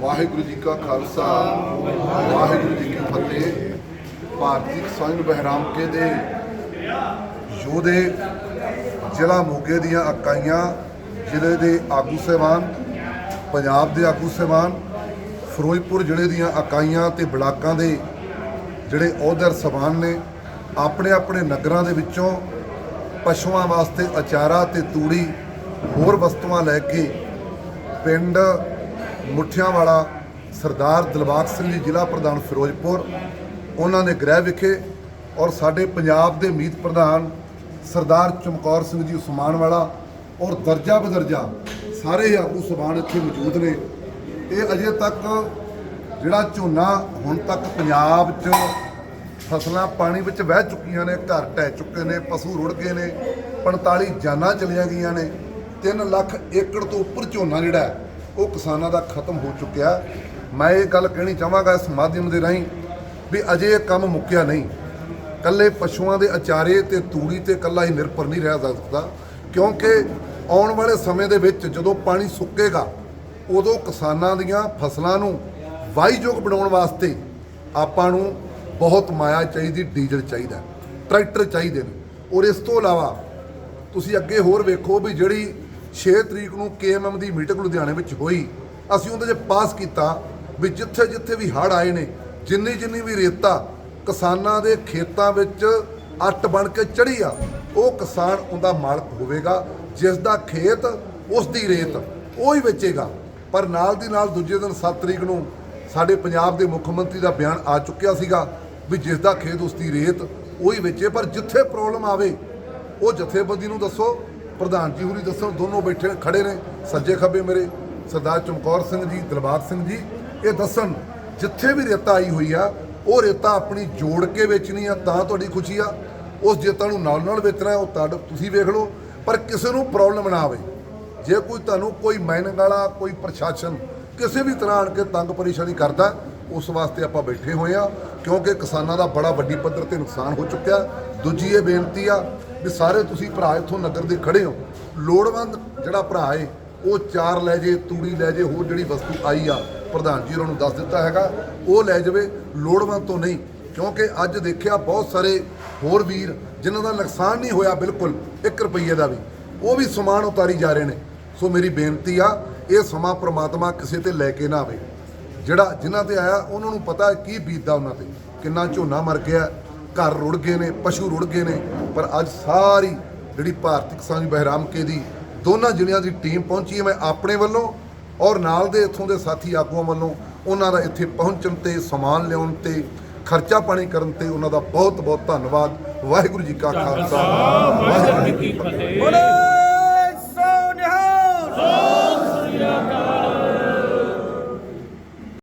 ਵਾਹਿਗੁਰੂ ਜੀ ਕਾ ਖਾਲਸਾ, ਵਾਹਿਗੁਰੂ ਜੀ ਕੀ ਫਤਿਹ। ਭਾਰਤੀ ਕਿਸਾਨ ਬਹਿਰਾਮਕੇ ਦੇ ਯੋਧੇ, ਜ਼ਿਲ੍ਹਾ ਮੋਗੇ ਦੀਆਂ ਇਕਾਈਆਂ, ਜ਼ਿਲ੍ਹੇ ਦੇ ਆਗੂ ਸਹਿਬਾਨ, ਪੰਜਾਬ ਦੇ ਆਗੂ ਸਹਿਬਾਨ, ਫਿਰੋਜ਼ਪੁਰ ਜ਼ਿਲ੍ਹੇ ਦੀਆਂ ਇਕਾਈਆਂ ਤੇ ਬਲਾਕਾਂ ਦੇ ਜਿਹੜੇ ਅਹੁਦਰ ਸਹਿਬਾਨ ਨੇ, ਆਪਣੇ ਆਪਣੇ ਨਗਰਾਂ ਦੇ ਵਿੱਚੋਂ ਪਸ਼ੂਆਂ ਵਾਸਤੇ ਅਚਾਰਾ ਤੇ ਤੂੜੀ, ਹੋਰ ਵਸਤੂਆਂ ਲੈ ਕੇ ਪਿੰਡ ਮੁੱਠਿਆਂ ਵਾਲਾ ਸਰਦਾਰ ਦਿਲਬਾਗ ਸਿੰਘ ਜੀ, ਜ਼ਿਲ੍ਹਾ ਪ੍ਰਧਾਨ ਫਿਰੋਜ਼ਪੁਰ, ਉਹਨਾਂ ਦੇ ਗ੍ਰਹਿ ਵਿਖੇ ਔਰ ਸਾਡੇ ਪੰਜਾਬ ਦੇ ਮੀਤ ਪ੍ਰਧਾਨ ਸਰਦਾਰ ਚਮਕੌਰ ਸਿੰਘ ਜੀ ਉਸਮਾਨ ਵਾਲਾ ਔਰ ਦਰਜਾ ਬਦਰਜਾ ਸਾਰੇ ਆਗੂ ਸਬਾਨ ਇੱਥੇ ਮੌਜੂਦ ਨੇ। ਇਹ ਅਜੇ ਤੱਕ ਜਿਹੜਾ ਝੋਨਾ ਹੁਣ ਤੱਕ ਪੰਜਾਬ 'ਚ ਫਸਲਾਂ ਪਾਣੀ ਵਿੱਚ ਵਹਿ ਚੁੱਕੀਆਂ ਨੇ, ਘਰ ਟਹਿ ਚੁੱਕੇ ਨੇ, ਪਸ਼ੂ ਰੁੜ ਗਏ ਨੇ 45 ਜਾਨਾਂ ਚਲੀਆਂ ਗਈਆਂ ਨੇ 3 ਲੱਖ ਏਕੜ ਤੋਂ ਉੱਪਰ ਝੋਨਾ ਜਿਹੜਾ ਉਹ ਕਿਸਾਨਾਂ ਦਾ ਖਤਮ ਹੋ ਚੁੱਕਿਆ। ਮੈਂ ਇਹ ਗੱਲ ਕਹਿਣੀ ਚਾਹਾਂਗਾ ਇਸ ਮਾਧਿਅਮ ਦੇ ਰਾਹੀਂ ਵੀ ਅਜੇ ਇਹ ਕੰਮ ਮੁੱਕਿਆ ਨਹੀਂ। ਕੱਲੇ ਪਸ਼ੂਆਂ ਦੇ ਅਚਾਰੇ ਤੇ ਤੂੜੀ ਤੇ ਕੱਲਾ ਹੀ ਨਿਰਭਰ ਨਹੀਂ ਰਹਿ ਸਕਦਾ, ਕਿਉਂਕਿ ਆਉਣ ਵਾਲੇ ਸਮੇਂ ਦੇ ਵਿੱਚ ਜਦੋਂ ਪਾਣੀ ਸੁੱਕੇਗਾ, ਉਦੋਂ ਕਿਸਾਨਾਂ ਦੀਆਂ ਫਸਲਾਂ ਨੂੰ ਵਾਹੀਯੋਗ ਬਣਾਉਣ ਵਾਸਤੇ ਆਪਾਂ ਨੂੰ ਬਹੁਤ ਮਾਇਆ ਚਾਹੀਦੀ, ਡੀਜ਼ਲ ਚਾਹੀਦਾ, ਟਰੈਕਟਰ ਚਾਹੀਦੇ ਨੇ। ਔਰ ਇਸ ਤੋਂ ਇਲਾਵਾ ਤੁਸੀਂ ਅੱਗੇ ਹੋਰ ਵੇਖੋ ਵੀ ਜਿਹੜੀ 6 ਤਰੀਕ ਨੂੰ ਕੇਐਮਐਮ ਦੀ ਮੀਟਿੰਗ ਲੁਧਿਆਣੇ ਵਿੱਚ ਹੋਈ। ਅਸੀਂ ਉਹਦੇ 'ਚ ਪਾਸ ਕੀਤਾ ਵੀ ਜਿੱਥੇ ਜਿੱਥੇ ਵੀ ਹੜ੍ਹ ਆਏ ਨੇ ਜਿੰਨੀ ਜਿੰਨੀ ਵੀ ਰੇਤਾ ਕਿਸਾਨਾਂ ਦੇ ਖੇਤਾਂ ਵਿੱਚ ਅੱਟ ਬਣ ਕੇ ਚੜੀ ਆ, ਉਹ ਕਿਸਾਨ ਉਹਦਾ ਮਾਲਕ ਹੋਵੇਗਾ ਜਿਸ ਦਾ ਖੇਤ ਉਸ ਦੀ ਰੇਤ ਉਹ ਹੀ ਵੇਚੇਗਾ। ਪਰ ਨਾਲ ਦੀ ਨਾਲ ਦੂਜੇ ਦਿਨ 7 ਤਰੀਕ ਨੂੰ ਸਾਡੇ ਪੰਜਾਬ ਦੇ ਮੁੱਖ ਮੰਤਰੀ ਦਾ ਬਿਆਨ ਆ ਚੁੱਕਿਆ ਸੀਗਾ ਵੀ ਜਿਸ ਦਾ ਖੇਤ ਉਸ ਦੀ ਰੇਤ ਉਹ ਹੀ ਵੇਚੇ, ਪਰ ਜਿੱਥੇ ਪ੍ਰੋਬਲਮ ਆਵੇ, ਉਹ ਜਥੇਬੰਦੀ ਨੂੰ ਦੱਸੋ। ਪ੍ਰਧਾਨ ਜੀ ਹੁਰੀ ਦੱਸੋ, ਦੋਨੋਂ ਬੈਠੇ ਖੜੇ ਨੇ, ਸੱਜੇ ਖੱਬੇ ਮੇਰੇ, ਸਰਦਾਰ ਚਮਕੌਰ ਸਿੰਘ ਜੀ ਦਿਲਬਾਗ ਸਿੰਘ ਜੀ। ਇਹ ਦੱਸਣ, ਜਿੱਥੇ ਵੀ ਰੇਤਾ ਆਈ ਹੋਈ ਆ, ਉਹ ਰੇਤਾ ਆਪਣੀ ਜੋੜ ਕੇ ਵੇਚਣੀ ਆ, ਤਾਂ ਤੁਹਾਡੀ ਖੁਸ਼ੀ ਆ। ਉਸ ਜੇਤਾ ਨੂੰ ਨਾਲ ਨਾਲ ਵੇਚਣਾ, ਉਹ ਤੁਹਾਡਾ ਤੁਸੀਂ ਵੇਖ ਲਓ। ਪਰ ਕਿਸੇ ਨੂੰ ਪ੍ਰੋਬਲਮ ਨਾ ਆਵੇ। ਜੇ ਕੋਈ ਤੁਹਾਨੂੰ ਕੋਈ ਮਾਈਨਿੰਗ ਵਾਲਾ, ਕੋਈ ਪ੍ਰਸ਼ਾਸਨ ਕਿਸੇ ਵੀ ਤਰ੍ਹਾਂ ਆਣ ਕੇ ਤੰਗ ਪਰੇਸ਼ਾਨੀ ਕਰਦਾ, ਉਸ ਵਾਸਤੇ ਆਪਾਂ ਬੈਠੇ ਹੋਏ ਆ, ਕਿਉਂਕਿ ਕਿਸਾਨਾਂ ਦਾ ਬੜਾ ਵੱਡੀ ਪੱਧਰ ਤੇ ਨੁਕਸਾਨ ਹੋ ਚੁੱਕਿਆ। ਦੂਜੀ ਇਹ ਬੇਨਤੀ ਆ ਵੀ ਸਾਰੇ ਤੁਸੀਂ ਭਰਾ ਇੱਥੋਂ ਨਗਰ ਦੇ ਖੜੇ ਹੋ। ਲੋੜਵੰਦ ਜਿਹੜਾ ਭਰਾ ਏ, ਉਹ ਚਾਰ ਲੈ ਜੇ, ਤੂੜੀ ਲੈ ਜੇ, ਹੋਰ ਜਿਹੜੀ ਵਸਤੂ ਆਈ ਆ, ਪ੍ਰਧਾਨ ਜੀ ਉਹਨਾਂ ਨੂੰ ਦੱਸ ਦਿੱਤਾ ਹੈਗਾ, ਉਹ ਲੈ ਜਾਵੇ, ਲੋੜਵੰਦ ਤੋਂ ਨਹੀਂ। ਕਿਉਂਕਿ ਅੱਜ ਦੇਖਿਆ ਬਹੁਤ ਸਾਰੇ ਹੋਰ ਵੀਰ ਜਿਨ੍ਹਾਂ ਦਾ ਨੁਕਸਾਨ ਨਹੀਂ ਹੋਇਆ ਬਿਲਕੁਲ 1 ਰੁਪਈਏ ਦਾ ਵੀ। ਉਹ ਵੀ ਸਮਾਨ ਉਤਾਰੀ ਜਾ ਰਹੇ ਨੇ। ਸੋ ਮੇਰੀ ਬੇਨਤੀ ਆ, ਇਹ ਸਮਾਂ ਪ੍ਰਮਾਤਮਾ ਕਿਸੇ ਤੇ ਲੈ ਕੇ ਨਾ ਆਵੇ। ਜਿਹੜਾ ਜਿਨ੍ਹਾਂ ਤੇ ਆਇਆ, ਉਹਨਾਂ ਨੂੰ ਪਤਾ ਕੀ ਬੀਤਦਾ ਉਹਨਾਂ ਤੇ। ਕਿੰਨਾ ਝੋਨਾ ਮਰ ਗਿਆ ਘਰ ਰੁੜ ਗਏ ਨੇ ਪਸ਼ੂ ਰੁੜ ਗਏ ਨੇ ਪਰ ਅੱਜ ਸਾਰੀ ਜਿਹੜੀ ਭਾਰਤੀ ਕਿਸਾਨ ਬਹਿਰਾਮ ਕੇ ਦੀ ਦੋਨਾਂ ਜ਼ਿਲ੍ਹਿਆਂ ਦੀ ਟੀਮ ਪਹੁੰਚੀ ਹੈ। ਮੈਂ ਆਪਣੇ ਵੱਲੋਂ ਔਰ ਨਾਲ ਦੇ ਇੱਥੋਂ ਦੇ ਸਾਥੀ ਆਗੂਆਂ ਵੱਲੋਂ ਉਹਨਾਂ ਦਾ ਇੱਥੇ ਪਹੁੰਚਣ ਤੇ ਸਮਾਨ ਲਿਆਉਣ ਤੇ ਖਰਚਾ ਪਾਣੀ ਕਰਨ ਤੇ ਉਹਨਾਂ ਦਾ ਬਹੁਤ ਬਹੁਤ ਧੰਨਵਾਦ। ਵਾਹਿਗੁਰੂ ਜੀ ਕਾ ਖਾਲਸਾ। ਵਾਹਿਗੁਰੂ ਜੀ ਕੀ ਫਤਿਹ।